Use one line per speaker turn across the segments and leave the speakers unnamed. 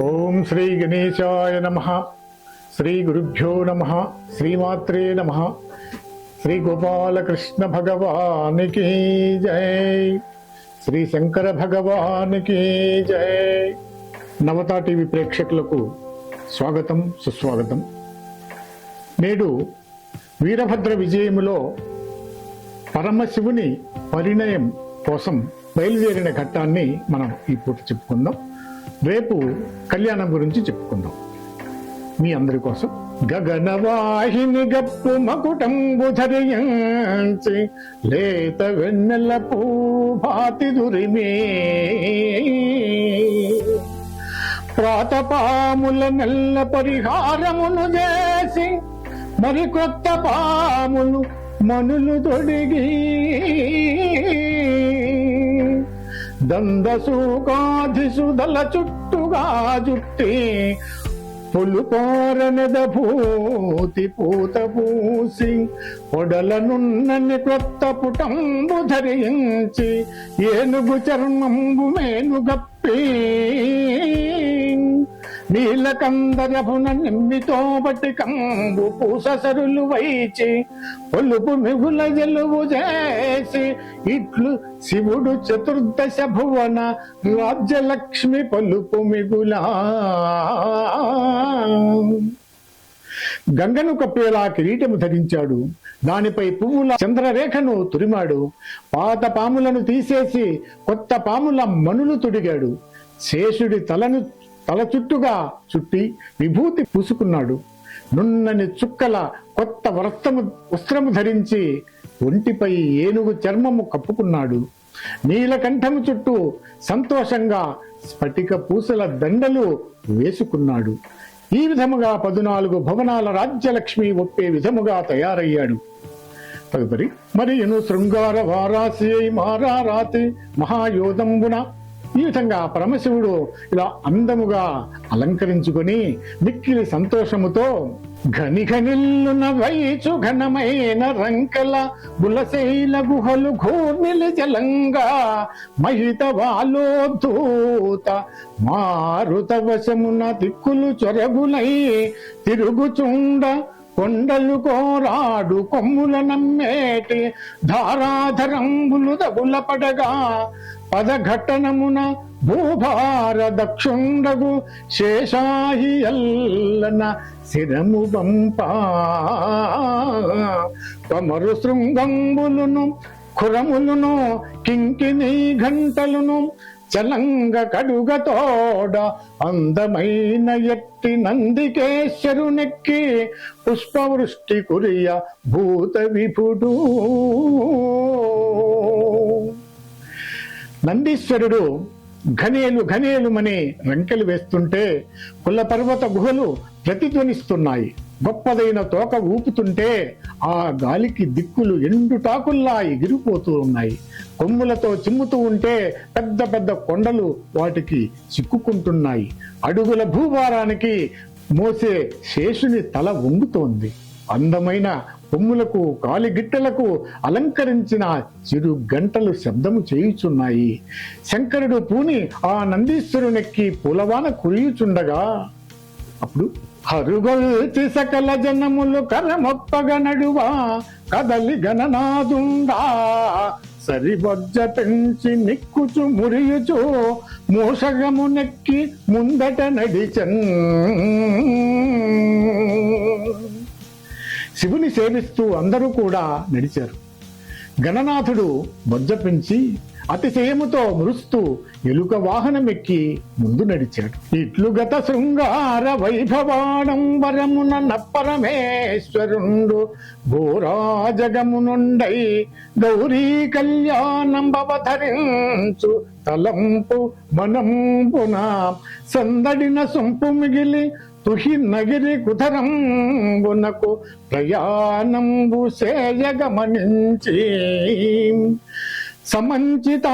ఓం శ్రీ గణేశాయ నమ. శ్రీ గురుభ్యో నమ. శ్రీమాత్రే నమ. శ్రీ గోపాలకృష్ణ భగవానికి జై. శ్రీ శంకర భగవానికి జై. నవతా టీవీ ప్రేక్షకులకు స్వాగతం సుస్వాగతం. నేడు వీరభద్ర విజయములో పరమశివుని పరిణయం కోసం బయలుదేరిన ఘట్టాన్ని మనం ఈ పూట చెప్పుకుందాం. రేపు కళ్యాణం గురించి చెప్పుకుందాం. మీ అందరి కోసం గగనవాహిని గప్పు మకుటంబు ధరించి లేత వెన్నెల పూభాతి దురిమే. ప్రాతపాముల నెల్ల పరిహారమును చేసి మరి కొత్త పాములు మనులు తొడిగి దందసూకాధిసుదల చుట్టుగా జుట్టి పులుకోరనద భూతి పూత పూసి పొడలనున్నని కొత్త పుటంబు ధరించి ఏనుగు చర్మంబు మేను గప్పి నీలకందరభున నిమ్మితో బట్టి కంబు పూససరులు వైచి పొలుపు మిగుల జలువు చేసి ఇట్లు శివుడు చతుర్దశ భువన రాజ్యలక్ష్మి పలుపు మిగులా. గంగను కప్పేలా కిరీటము ధరించాడు. దానిపై పువ్వుల చంద్రరేఖను తురిమాడు. పాత పాములను తీసేసి కొత్త పాముల మనులు తుడిగాడు. శేషుడి తలను తల చుట్టుగా చుట్టి విభూతి పూసుకున్నాడు. నున్నని చుక్కల కొత్త వస్త్రము వస్త్రము ధరించి ఒంటిపై ఏనుగు చర్మము కప్పుకున్నాడు. నీలకంఠము చుట్టూ సంతోషంగా స్ఫటిక పూసల దండలు వేసుకున్నాడు. ఈ విధముగా పదునాలుగు భవనాల రాజ్యలక్ష్మి ఒప్పే విధముగా తయారయ్యాడు. తదుపరి మరియును శృంగార వారాసి మారారాతి మహాయోధంబున ఈ విధంగా పరమశివుడు ఇలా అందముగా అలంకరించుకొని మిక్కిలి సంతోషముతో ఘని వైచు ఘనమైన రంకల బులశైల గుహలు ఘూర్మిలి జలంగా మహిత వాలోద్ధూత మారుత వశమున దిక్కులు చొరగులై తిరుగుచుండ కొండలు కోరాడు కొమ్ముల నమ్మేటి ధారాధరంబులు దగుల పడగా. పదఘట్టనమున భూభార దక్షుండగు శేషాహి ఎల్లన శిరము బంపా. కమరు శృంగంబులును ఖురములును కింకిని ఘంటలును చలంగ కడుగతోడ అందమైన ఎట్టి నందికేశ్వరునెక్కి పుష్పవృష్టి కురియ భూత విపుడు నందీశ్వరుడు ఘనేలు ఘనేలుమని రంకెలు వేస్తుంటే కుల పర్వత గుహలు ప్రతిధ్వనిస్తున్నాయి. గొప్పదైన తోక ఊపుతుంటే ఆ గాలికి దిక్కులు ఎండుటాకుల్లా ఎగిరిపోతూ ఉన్నాయి. కొమ్ములతో చిమ్ముతూ ఉంటే పెద్ద పెద్ద కొండలు వాటికి చిక్కుకుంటున్నాయి. అడుగుల భూభారానికి మోసే శేషుని తల వంగుతోంది. అందమైన కొమ్ములకు కాలిగిట్టలకు అలంకరించిన చిరు గంటలు శబ్దము చేయుచున్నాయి. శంకరుడు పూని ఆ నందీశ్వరునెక్కి పూలవాన కురియుచుండగా అప్పుడు హరుగొల్చి సకల జనములు కరమొప్పగ నడువా కదలి గణనాదుండా. సరిబొజ్జ పెంచి నిక్కుచు మురియుచు మూషగము నెక్కి ముందట నడిచన్ శివుని సేవిస్తూ అందరూ కూడా నడిచారు. గణనాథుడు బొజ్జ పెంచి అతిశయముతో మురుస్తూ ఎలుక వాహనమెక్కి ముందు నడిచాడు. ఇట్లు గత శృంగార వైభవాడంబరమున నప్పరమేశ్వరుండు భూరాజగమునుండై గౌరీ కళ్యాణంబవధరించు తలంపు మనంపున సందడిన సొంపు మిగిలి తుహి నగిరి కుధరంబునకు ప్రయాణంబు సేయగమనించి. సమంచితాలంకారుండై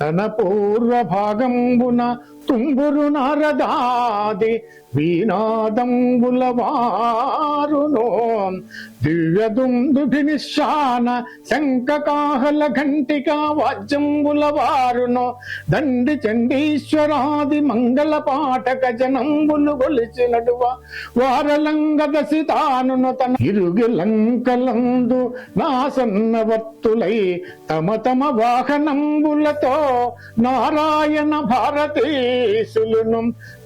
తన పూర్వ భాగంబున తుంగురు నారదాది వీనాదంబుల వారునో దివ్యదుందుభి నిశాన శంఖకాహల ఘంటికా వాద్యంబుల వారునో దండి చండీశ్వరాది మంగళ పాఠక జనంబులు గొలిచినటువ వారలంగద సితానును తన ఇరుగు లంకలందు నా సన్నవర్తులై తమ తమ వాహనంబులతో నారాయణ భారతీ భారతీసులును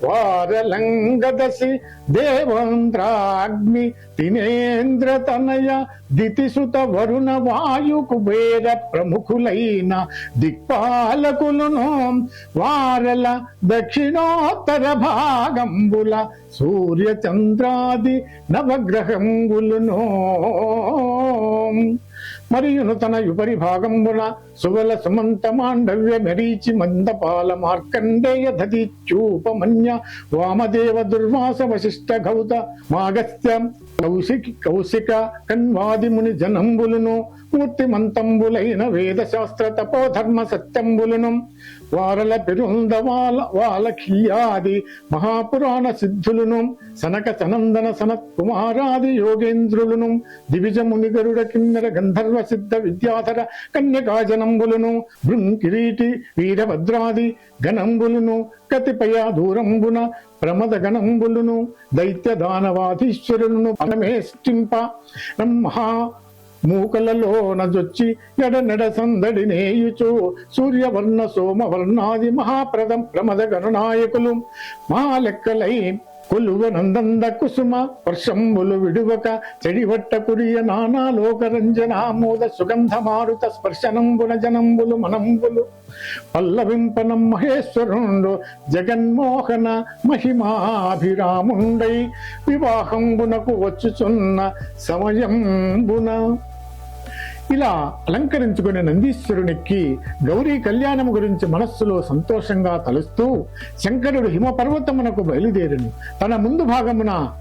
వారలంగదసి దేవంద్రాగ్ని తినేంద్ర తనయ దితిసుత వరుణ వాయు కుబేర ప్రముఖులైన దిక్పాలకులను వారల దక్షిణోత్తర భాగంబుల సూర్య చంద్రాది నవగ్రహంబులను మరియును తన యుపరి భాగంబున సువల సుమంత మాండవ్య మెరీచి మందపాల మార్కండేయ దధిచ్యూపమన్య వామదేవ దుర్వాస వశిష్ట గౌత మాగస్త్య కౌశిక కౌశిక కన్వాదిముని జనంబులును జనంబులను మూర్తిమంతంబులైన వేద శాస్త్ర తపోధర్మ సత్యంబులను. వారల పెరుంద వాల వాలఖిల్యాది మహాపురాణ సిద్ధులను సనక సనందన సనత్ కుమారాది యోగేంద్రులను దివిజ మునిగరుడ కిన్నర గంధర్వ సిద్ధ విద్యాధర కన్యకాజనంబులను బృంకిరీటి వీరభద్రాది గణంబులను కతిపయ దూరంబున ప్రమద గణంబులను దైత్య దానవాధీశ్వరులను పరమేష్టింప మహా మూకలలో నజొచ్చి ఎడనెడ సందడి నేయుచు. సూర్యవర్ణ సోమవర్ణాది మహాప్రదం ప్రమద గణనాయకులు. మా లెక్కలై కొలువ నందంద కుసుమ వర్షంబులు విడువక చెడివట్ట కురియ నానా లోకరంజనామోద సుగంధ మారుత స్పర్శనంబున జనంబులు మనంబులు. పల్లవింపనం మహేశ్వరుండు జగన్మోహన మహిమాభిరాముండై. వివాహంబునకు వచ్చుచున్న సమయంబున ఇలా అలంకరించుకునే నందీశ్వరునికి గౌరీ కళ్యాణం గురించి మనస్సులో సంతోషంగా తలుస్తూ శంకరుడు హిమపర్వతమునకు బయలుదేరును. తన ముందు భాగమున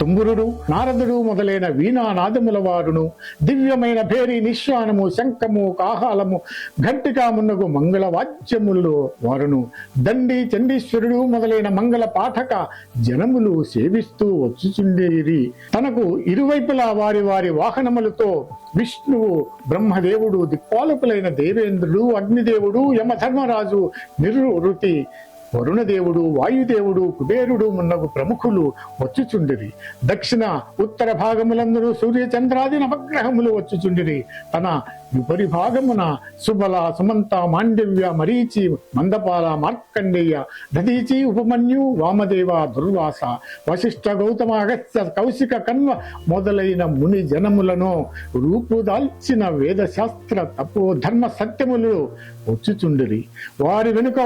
తుంబురుడు నారదుడు మొదలైన వీణానాదముల వారును దివ్యమైన భేరి నిశ్వానము శంఖము కాహాలము ఘంటికా మున్నగు మంగళ వాద్యములలో వారును దండి చండీశ్వరుడు మొదలైన మంగళ పాఠక జనములు సేవిస్తూ వచ్చుచుండేరి. తనకు ఇరువైపులా వారి వారి వాహనములతో విష్ణువు బ్రహ్మదేవుడు దిక్పాలకులైన దేవేంద్రుడు అగ్నిదేవుడు యమధర్మరాజు నిరుతి వరుణదేవుడు వాయుదేవుడు కుబేరుడు మున్నగు ప్రముఖులు వచ్చుచుండిరి. దక్షిణ ఉత్తర భాగములందరూ సూర్యచంద్రాది నవగ్రహములు వచ్చుచుండిరి. తన విపరిభాగమున సుబల సుమంత మాండవ్య మరీచి మందపాల మార్కండేయ దదీచి ఉపమన్యు వామదేవ దుర్వాస వశిష్ఠ గౌతమ కౌశిక కన్వ మొదలైన ముని జనములను రూపుదాల్చిన వేద శాస్త్ర తపో ధర్మ సత్యములు వచ్చుచుండిరి. వారి వెనుక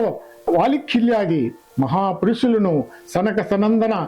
వాలిఖిల్యాది మహాపురుషులను సనక సనందన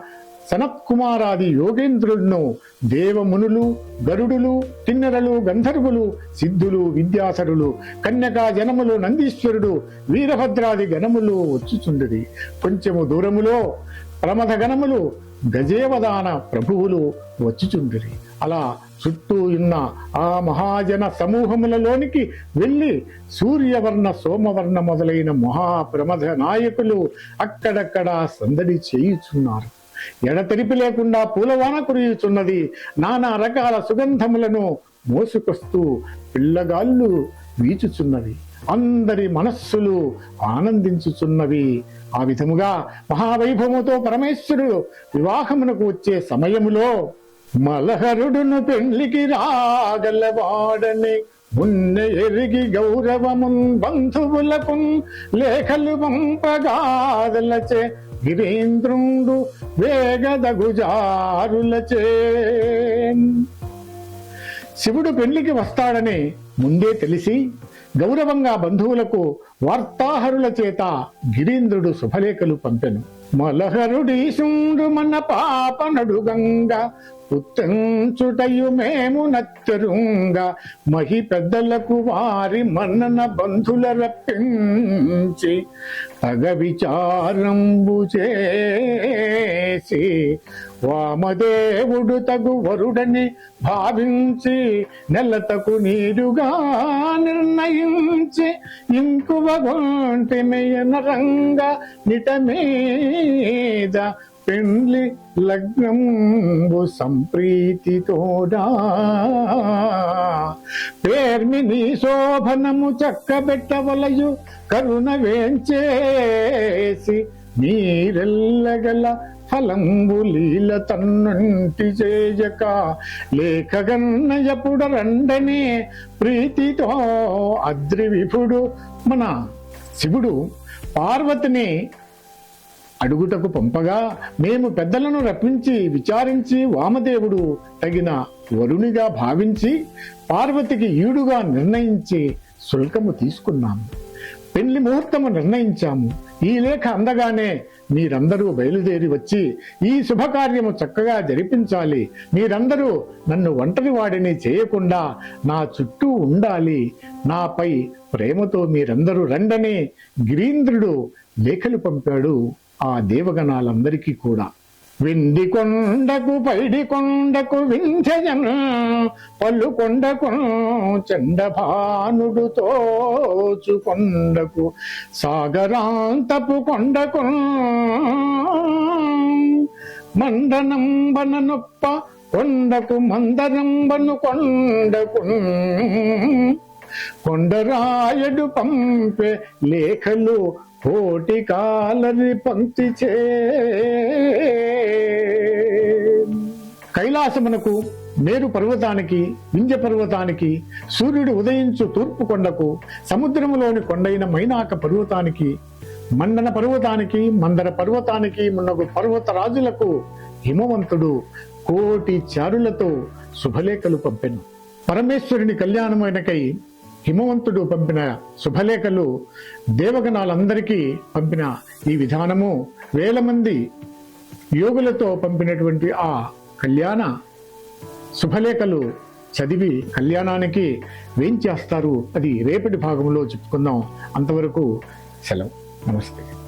సనత్కుమారాది యోగేంద్రులను దేవమునులు గరుడులు కిన్నెరలు గంధర్వులు సిద్ధులు విద్యాసరులు కన్యకా జనములు నందీశ్వరుడు వీరభద్రాది గణములు వచ్చుచుండిరి. కొంచెము దూరములో ప్రమథ గణములు గజేవదాన ప్రభువులు వచ్చుచుండిరి. అలా చుట్టూ ఉన్న ఆ మహాజన సమూహములలోనికి వెళ్ళి సూర్యవర్ణ సోమవర్ణ మొదలైన మహాప్రమథ నాయకులు అక్కడక్కడ సందడి చేయుచున్నారు. ఎడతెరిపి లేకుండా పూలవాన కురియుచున్నది. నానా రకాల సుగంధములను మోసుకొస్తూ పిల్లగాళ్ళు వీచుచున్నవి. అందరి మనస్సులు ఆనందించుచున్నవి. ఆ విధముగా మహావైభవముతో పరమేశ్వరుడు వివాహమునకు వచ్చే సమయములో మలహరుడును పెళ్ళికి రాగలవాడని మున్న ఎరిగి గౌరవమున్ బంధువులకు లేఖలు పంపగాదలచే గిరీంద్రుండు వేగదగుజారులచే శివుడు పెళ్ళికి వస్తాడని ముందే తెలిసి గౌరవంగా బంధువులకు వార్తాహరుల చేత గిరీంద్రుడు శుభలేఖలు పంపెను. మలహరుడీశుండు మన పాపనడు గంగ పుత్తంచుటయు మేము నత్తరుంగ. మహి పెద్దలకు వారి మన్నన బంధుల రప్పించి తగ విచారంబు చేసి వామదేవుడు తగు వరుడని భావించి నెలతకు నీరుగా నిర్ణయించి ఇంకువ గొంటిమయనరంగా నిటమీద పెండ్లి లగ్నంబు సంప్రీతితోడా. పేర్మిని శోభనము చక్కబెట్టవలయు కరుణ వేంచేసి మీరెల్లగల ఫలంబు లీల తన్నంటి చేయక లేఖగన్నయపుడ రండనే ప్రీతితో అద్రి విభుడు మన శివుడు. పార్వతిని అడుగుటకు పంపగా మేము పెద్దలను రప్పించి విచారించి వామదేవుడు తగిన వరునిగా భావించి పార్వతికి ఈడుగా నిర్ణయించి శుల్కము తీసుకున్నాము. పెళ్ళి ముహూర్తము నిర్ణయించాము. ఈ లేఖ అందగానే మీరందరూ బయలుదేరి వచ్చి ఈ శుభకార్యము చక్కగా జరిపించాలి. మీరందరూ నన్ను ఒంటరి వాడిని చేయకుండా నా చుట్టూ ఉండాలి. నాపై ప్రేమతో మీరందరూ రండని గిరీంద్రుడు లేఖలు పంపాడు ఆ దేవగణాలందరికీ కూడా. వెండి కొండకు పైడి కొండకు వింధ్యజన్ పల్లు కొండకు చండభానుడు తోచు కొండకు సాగరాంతపు కొండకు మండనంబన నొప్ప కొండకు మందరంబను కొండకు కొండరాయడు పంపే లేఖలు కోటి కాలరి పంక్తి చే. కైలాసమునకు మేరు పర్వతానికి వింధ్య పర్వతానికి సూర్యుడు ఉదయించు తూర్పు కొండకు సముద్రములోని కొండైన మైనాక పర్వతానికి మండన పర్వతానికి మందర పర్వతానికి మున్నగు పర్వత రాజులకు హిమవంతుడు కోటి చారులతో శుభలేఖలు పంపెను. పరమేశ్వరుని కళ్యాణమైనకై హిమవంతుడు పంపిన శుభలేఖలు దేవగణాలందరికీ పంపిన ఈ విధానము వేల మంది యోగులతో పంపినటువంటి ఆ కళ్యాణ శుభలేఖలు చదివి కళ్యాణానికి వేంచేస్తారు. అది రేపటి భాగంలో చెప్పుకుందాం. అంతవరకు సెలవు. నమస్తే.